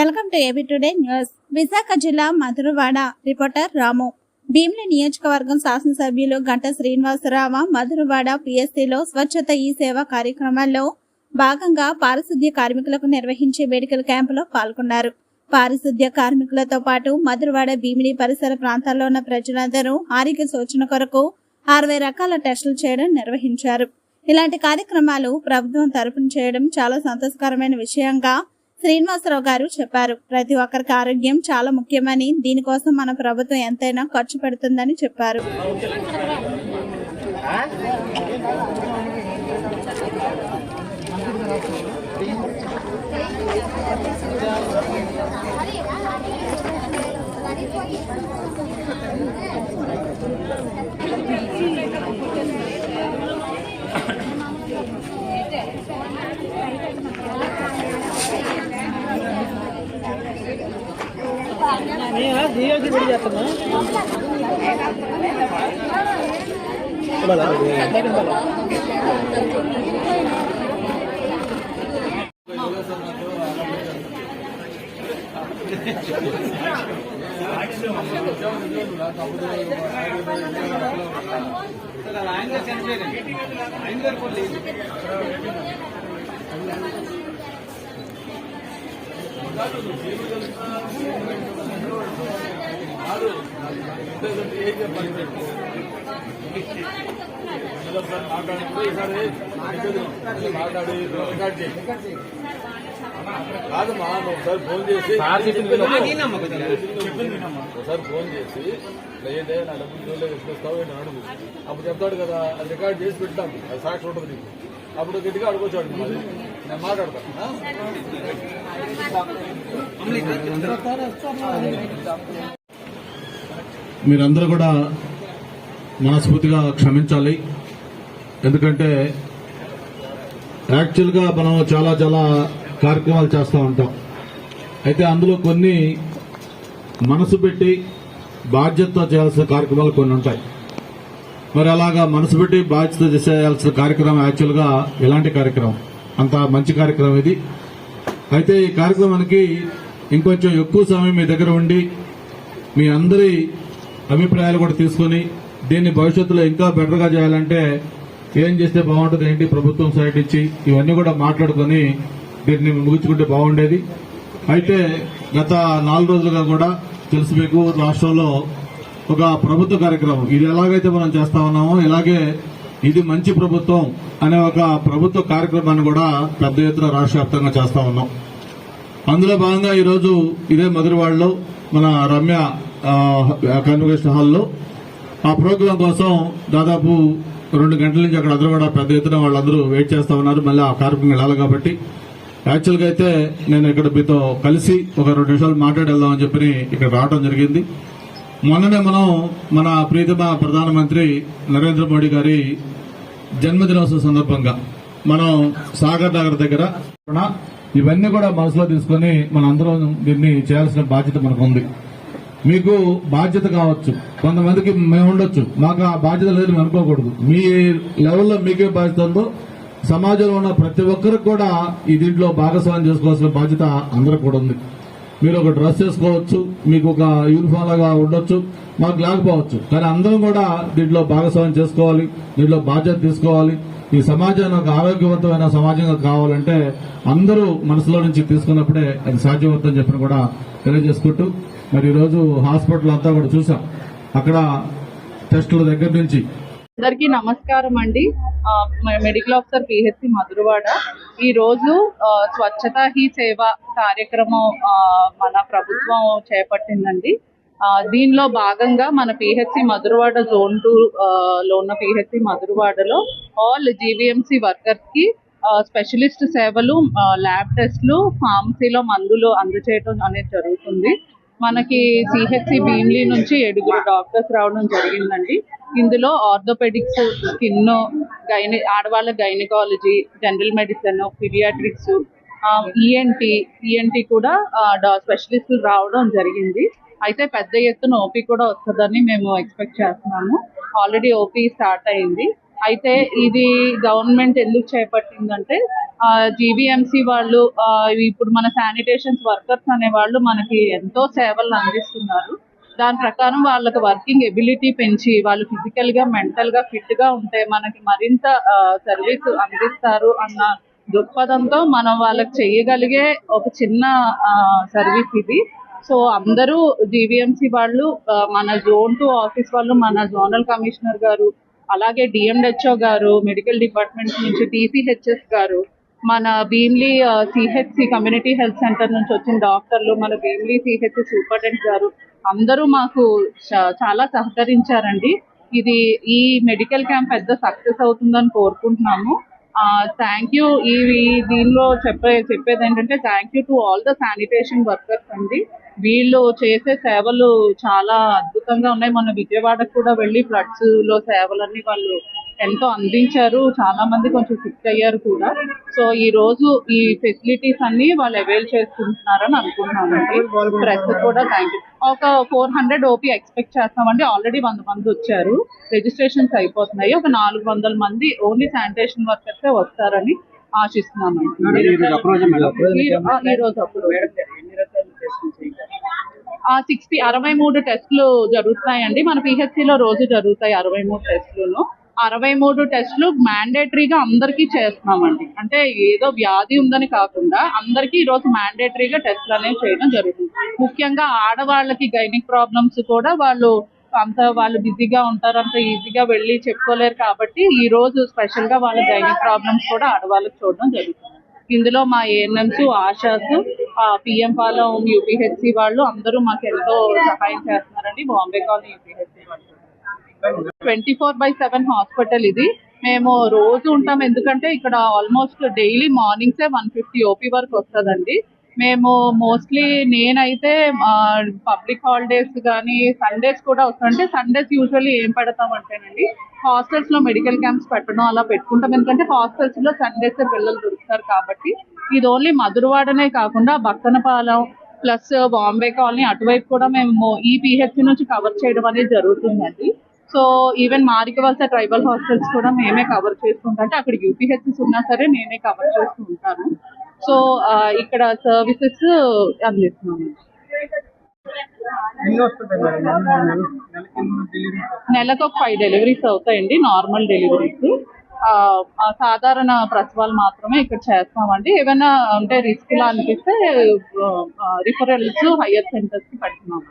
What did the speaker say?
Welcome to AB today news. Visakha జిల్లా Madhurawada reporter రాము. భీమిలి నియోజకవర్గం శాసనసభ్యులు గంట శ్రీనివాసరావు మధురవాడ పిఎస్సిలో స్వచ్ఛత ఈ సేవ కార్యక్రమాల్లో భాగంగా పారిశుద్ధ్య కార్మికులకు నిర్వహించే మెడికల్ క్యాంపులో పాల్గొన్నారు. పారిశుద్ధ్య కార్మికులతో పాటు మధురవాడ భీమిలి పరిసర ప్రాంతాల్లో ఉన్న ప్రజలందరూ ఆరోగ్య సూచన కొరకు అరవై రకాల టెస్టులు చేయడం నిర్వహించారు. ఇలాంటి కార్యక్రమాలు ప్రభుత్వం తరపున చేయడం చాలా సంతోషకరమైన విషయంగా శ్రీనివాసరావు గారు చెప్పారు. ప్రతి ఒక్కరికి ఆరోగ్యం చాలా ముఖ్యమని దీనికోసం మన ప్రభుత్వం ఎంతైనా ఖర్చు పెడుతుందని చెప్పారు. నేను జియోకి కూడా చేస్తున్నా కాదమ్మా నువ్వు ఒకసారి ఫోన్ చేసి ఒకసారి ఫోన్ చేసి లేదే నా డబ్బులు జోలో వేసుకొస్తావు అని అడుగు. అప్పుడు చెప్తాడు కదా అది రికార్డ్ చేసి పెట్టాం అది సాక్షి ఉంటుంది నీకు. అప్పుడు గట్టిగా అడుగుతాడు మీరందరూ కూడా మనస్ఫూర్తిగా క్షమించాలి. ఎందుకంటే యాక్చువల్గా మనం చాలా చాలా కార్యక్రమాలు చేస్తూ ఉంటాం. అయితే అందులో కొన్ని మనసు పెట్టి బాధ్యతతో చేయాల్సిన కార్యక్రమాలు కొన్ని ఉంటాయి. మరి అలాగా మనసు పెట్టి బాధ్యత చేయాల్సిన కార్యక్రమం యాక్చువల్గా ఎలాంటి కార్యక్రమం? అంత మంచి కార్యక్రమం ఇది. అయితే ఈ కార్యక్రమానికి ఇంకొంచెం ఎక్కువ సమయం మీ దగ్గర ఉండి మీ అందరి అభిప్రాయాలు కూడా తీసుకొని దీన్ని భవిష్యత్తులో ఇంకా బెటర్గా చేయాలంటే ఏం చేస్తే బాగుంటుంది ఏంటి ప్రభుత్వం సైడ్ నుంచి ఇవన్నీ కూడా మాట్లాడుకొని దీన్ని ముగించుకుంటే బాగుండేది. అయితే గత నాలుగు రోజులుగా కూడా తెలుసు మీకు రాష్ట్రంలో ఒక ప్రభుత్వ కార్యక్రమం. ఇది ఎలాగైతే మనం చేస్తా ఉన్నామో ఇలాగే ఇది మంచి ప్రభుత్వం అనే ఒక ప్రభుత్వ కార్యక్రమాన్ని కూడా పెద్ద ఎత్తున రాష్ట్ర వ్యాప్తంగా చేస్తా ఉన్నాం. అందులో భాగంగా ఈరోజు ఇదే మధురవాడలో మన రమ్య కన్వకేషన్ హాల్లో ఆ ప్రోగ్రాం కోసం దాదాపు రెండు గంటల నుంచి అక్కడ అందరూ కూడా పెద్ద ఎత్తున వాళ్ళందరూ వెయిట్ చేస్తూ ఉన్నారు. మళ్ళీ ఆ కార్యక్రమం వెళ్ళాలి కాబట్టి యాక్చువల్గా అయితే నేను ఇక్కడ మీతో కలిసి ఒక రెండు నిమిషాలు మాట్లాడేద్దామని చెప్పి ఇక్కడ రావడం జరిగింది. మొన్ననే మనం మన ప్రీతమ ప్రధానమంత్రి నరేంద్ర మోడీ గారి జన్మదినోత్సవం సందర్భంగా మనం సాగర్ నగర్ దగ్గర ఇవన్నీ కూడా మనసులో తీసుకొని మనందరం దీన్ని చేయాల్సిన బాధ్యత మనకు ఉంది. మీకు బాధ్యత కావచ్చు. కొంతమందికి మేము ఉండొచ్చు. మాకు ఆ బాధ్యత లేదు అనుకోకూడదు. మీ లెవెల్లో మీకే బాధ్యత ఉందో సమాజంలో ఉన్న ప్రతి ఒక్కరికి కూడా ఈ దీంట్లో భాగస్వామ్యం చేసుకోవాల్సిన బాధ్యత అందరికి కూడా ఉంది. మీరు ఒక డ్రెస్ వేసుకోవచ్చు మీకు ఒక యూనిఫామ్ లాగా ఉండొచ్చు మాకు లేకపోవచ్చు. కానీ అందరం కూడా దీంట్లో భాగస్వామ్యం చేసుకోవాలి దీంట్లో బాధ్యత తీసుకోవాలి. ఈ సమాజాన్ని ఒక ఆరోగ్యవంతమైన సమాజంగా కావాలంటే అందరూ మనసులో నుంచి తీసుకున్నప్పుడే అది సాధ్యమవుతుందని చెప్పిన కూడా తెలియజేసుకుంటూ మరి ఈరోజు హాస్పిటల్ అంతా కూడా చూసాం అక్కడ టెస్టుల దగ్గర నుంచి. అందరికీ నమస్కారం అండి. మెడికల్ ఆఫీసర్ పిహెచ్సి మధురవాడ ఈ రోజు స్వచ్ఛత హీ సేవ కార్యక్రమం మన ప్రభుత్వం చేపట్టిందండి. దీనిలో భాగంగా మన పిహెచ్సి మధురవాడ జోన్ టూ లో ఉన్న పిహెచ్సి మధురవాడలో ఆల్ జీవీఎంసీ వర్కర్స్కి స్పెషలిస్ట్ సేవలు ల్యాబ్ టెస్ట్లు ఫార్మసీలో మందులు అందచేయటం అనేది జరుగుతుంది. మనకి సిహెచ్సి భీమ్లీ నుంచి ఏడుగురు డాక్టర్స్ రావడం జరిగిందండి. ఇందులో ఆర్థోపెడిక్స్ స్కిన్ గైని ఆడవాళ్ళ gynaecology general medicine paediatrics ENT ENT కూడా స్పెషలిస్టులు రావడం జరిగింది. అయితే పెద్ద ఎత్తున ఓపీ కూడా వస్తుందని మేము ఎక్స్పెక్ట్ చేస్తున్నాము. ఆల్రెడీ ఓపీ స్టార్ట్ అయింది. అయితే ఇది గవర్నమెంట్ ఎందుకు చేపట్టిందంటే జీవీఎంసీ వాళ్ళు ఇప్పుడు మన శానిటేషన్స్ వర్కర్స్ అనే వాళ్ళు మనకి ఎంతో సేవలు అందిస్తున్నారు. దాని ప్రకారం వాళ్ళకి వర్కింగ్ ఎబిలిటీ పెంచి వాళ్ళు ఫిజికల్గా మెంటల్గా ఫిట్గా ఉంటే మనకి మరింత సర్వీస్ అందిస్తారు అన్న దృక్పథంతో మనం వాళ్ళకి చేయగలిగే ఒక చిన్న సర్వీస్ ఇది. సో అందరూ జీవీఎంసీ వాళ్ళు మన జోన్ టూ ఆఫీస్ వాళ్ళు మన జోనల్ కమిషనర్ గారు అలాగే డిఎంహెచ్ఓ గారు మెడికల్ డిపార్ట్మెంట్ నుంచి టీసీహెచ్ఎస్ గారు మన Bheemili CHC community health centre నుంచి వచ్చిన డాక్టర్లు మన భీమ్లీ సిహెచ్సి సూపరింటెండెంట్ గారు అందరూ మాకు చాలా సహకరించారండి. ఇది ఈ మెడికల్ క్యాంప్ పెద్ద సక్సెస్ అవుతుందని కోరుకుంటున్నాము. థ్యాంక్ యూ ఇవి దీనిలో చెప్పే చెప్పేది ఏంటంటే thank you to all the sanitation workers అండి. వీళ్ళు చేసే సేవలు చాలా అద్భుతంగా ఉన్నాయి. మన విజయవాడకు కూడా వెళ్ళి ఫ్లడ్స్లో సేవలన్నీ వాళ్ళు ఎంతో అందించారు. చాలా మంది కొంచెం సిక్ అయ్యారు కూడా. సో ఈ రోజు ఈ ఫెసిలిటీస్ అన్ని వాళ్ళు అవైల్ చేసుకుంటున్నారని అనుకుంటున్నామండి ప్రెస్ కూడా థ్యాంక్ యూ ఒక ఫోర్ హండ్రెడ్ ఓపీ ఎక్స్పెక్ట్ చేస్తామండి. ఆల్రెడీ వంద మంది వచ్చారు. రిజిస్ట్రేషన్స్ అయిపోతున్నాయి. ఒక నాలుగు వందల మంది ఓన్లీ శానిటేషన్ వర్కర్స్ వస్తారని ఆశిస్తున్నామండి ఈ- ఆ, ఈ రోజు అప్పుడు ఆ సిక్స్టీ అరవై మూడు టెస్టులు జరుగుతున్నాయండి. మన PHC లో రోజు జరుగుతాయి అరవై మూడు టెస్టులు అరవై మూడు టెస్టులు మ్యాండేటరీగా అందరికీ చేస్తున్నామండి. అంటే ఏదో వ్యాధి ఉందని కాకుండా అందరికీ ఈ రోజు మ్యాండేటరీగా టెస్టులు అనేవి చేయడం జరుగుతుంది. ముఖ్యంగా ఆడవాళ్ళకి గైనిక్ ప్రాబ్లమ్స్ కూడా వాళ్ళు అంత వాళ్ళు బిజీగా ఉంటారు అంత ఈజీగా వెళ్ళి చెప్పుకోలేరు కాబట్టి ఈ రోజు స్పెషల్గా వాళ్ళ గైనిక్ ప్రాబ్లమ్స్ కూడా ఆడవాళ్ళకి చూడడం జరుగుతుంది. ఇందులో మా ANMs ASHAs PM Palem UPHC వాళ్ళు అందరూ మాకు ఎంతో సహాయం చేస్తున్నారండి. బాంబే కాలనీ యూపీహెచ్సి వాళ్ళు. Twenty four by seven hospital ఇది. మేము రోజు ఉంటాం. ఎందుకంటే ఇక్కడ ఆల్మోస్ట్ డైలీ మార్నింగ్సే వన్ ఫిఫ్టీ ఓపీ వరకు వస్తుందండి. మేము మోస్ట్లీ నేనైతే పబ్లిక్ హాలిడేస్ కానీ సండేస్ కూడా వస్తుంటే సండేస్ యూజువల్లీ ఏం పెడతాం అంటేనండి హాస్టల్స్లో మెడికల్ క్యాంప్స్ పెట్టడం అలా పెట్టుకుంటాం. ఎందుకంటే హాస్టల్స్లో సండేస్ పిల్లలు దొరుకుతారు కాబట్టి ఇది ఓన్లీ మధురవాడనే కాకుండా భక్తనపాలెం ప్లస్ బాంబే కాలనీ అటువైపు కూడా మేము ఈ పిహెచ్ నుంచి కవర్ చేయడం అనేది జరుగుతుందండి. So even Marikavalasa tribal hostels కూడా మేమే కవర్ చేసుకుంటాం అంటే అక్కడ యూపీహెచ్ఎస్ ఉన్నా సరే మేమే కవర్ చేస్తూ ఉంటాను. సో ఇక్కడ సర్వీసెస్ అందిస్తున్నాము. నెలకి ఒక ఫైవ్ డెలివరీస్ అవుతాయండి నార్మల్ డెలివరీస్. సాధారణ ప్రసవాలు మాత్రమే ఇక్కడ చేస్తామండి. ఏమైనా అంటే రిస్క్ లా అనిపిస్తే రిఫరల్స్ హయ్యర్ సెంటర్స్కి పెడుతున్నాము.